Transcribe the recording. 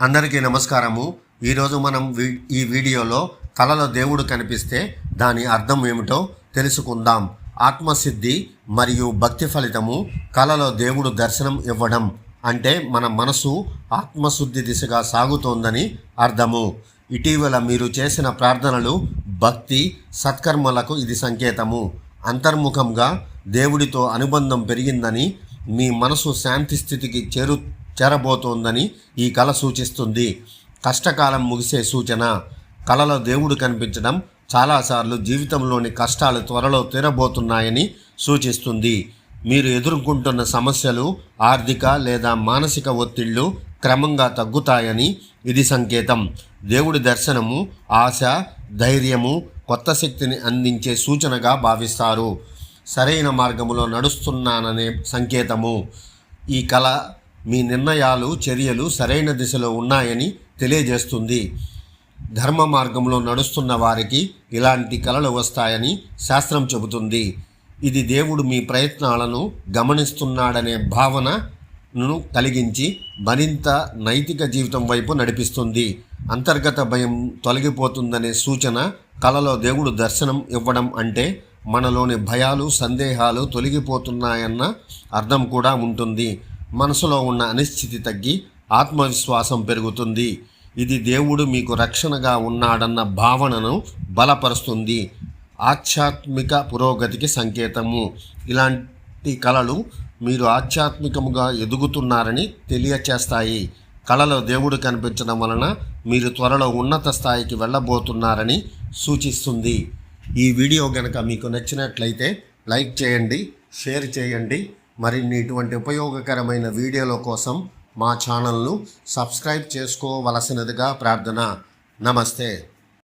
అందరికీ నమస్కారము. ఈరోజు మనం వీ- ఈ వీడియోలో కలలో దేవుడు కనిపిస్తే దాని అర్థం ఏమిటో తెలుసుకుందాం. ఆత్మసిద్ధి మరియు భక్తి ఫలితము కలలో దేవుడు దర్శనం ఇవ్వడం అంటే మన మనసు ఆత్మశుద్ధి దిశగా సాగుతోందని అర్థము. ఇటీవల మీరు చేసిన ప్రార్థనలు భక్తి సత్కర్మలకు ఇది సంకేతము. అంతర్ముఖంగా దేవుడితో అనుబంధం పెరిగిందని మీ మనసు శాంతి స్థితికి చేరు చేరబోతోందని ఈ కళ సూచిస్తుంది. కష్టకాలం ముగిసే సూచన. కళలో దేవుడు కనిపించడం చాలాసార్లు జీవితంలోని కష్టాలు త్వరలో తీరబోతున్నాయని సూచిస్తుంది. మీరు ఎదుర్కొంటున్న సమస్యలు ఆర్థిక లేదా మానసిక ఒత్తిళ్ళు క్రమంగా తగ్గుతాయని ఇది సంకేతం. దేవుడి దర్శనము ఆశ ధైర్యము కొత్త శక్తిని అందించే సూచనగా భావిస్తారు. సరైన మార్గములో నడుస్తున్నాననే సంకేతము. ఈ కళ మీ నిర్ణయాలు చర్యలు సరైన దిశలో ఉన్నాయని తెలియజేస్తుంది. ధర్మ మార్గంలో నడుస్తున్న వారికి ఇలాంటి కళలు వస్తాయని శాస్త్రం చెబుతుంది. ఇది దేవుడు మీ ప్రయత్నాలను గమనిస్తున్నాడనే భావనను కలిగించి మరింత నైతిక జీవితం వైపు నడిపిస్తుంది. అంతర్గత భయం తొలగిపోతుందనే సూచన కలలో దేవుడు దర్శనం ఇవ్వడం అంటే మనలోని భయాలు సందేహాలు తొలగిపోతున్నాయన్న అర్థం కూడా ఉంటుంది. మనసులో ఉన్న అనిశ్చితి తగ్గి ఆత్మవిశ్వాసం పెరుగుతుంది. ఇది దేవుడు మీకు రక్షణగా ఉన్నాడన్న భావనను బలపరుస్తుంది. ఆధ్యాత్మిక పురోగతికి సంకేతము. ఇలాంటి కళలు మీరు ఆధ్యాత్మికముగా ఎదుగుతున్నారని తెలియచేస్తాయి. కళలో దేవుడు కనిపించడం వలన మీరు త్వరలో ఉన్నత స్థాయికి వెళ్ళబోతున్నారని సూచిస్తుంది. ఈ వీడియో కనుక మీకు నచ్చినట్లయితే లైక్ చేయండి షేర్ చేయండి. మరిన్ని ఇటువంటి ఉపయోగకరమైన వీడియోల కోసం మా ఛానల్ను సబ్స్క్రైబ్ చేసుకోవలసినదిగా ప్రార్థన. నమస్తే.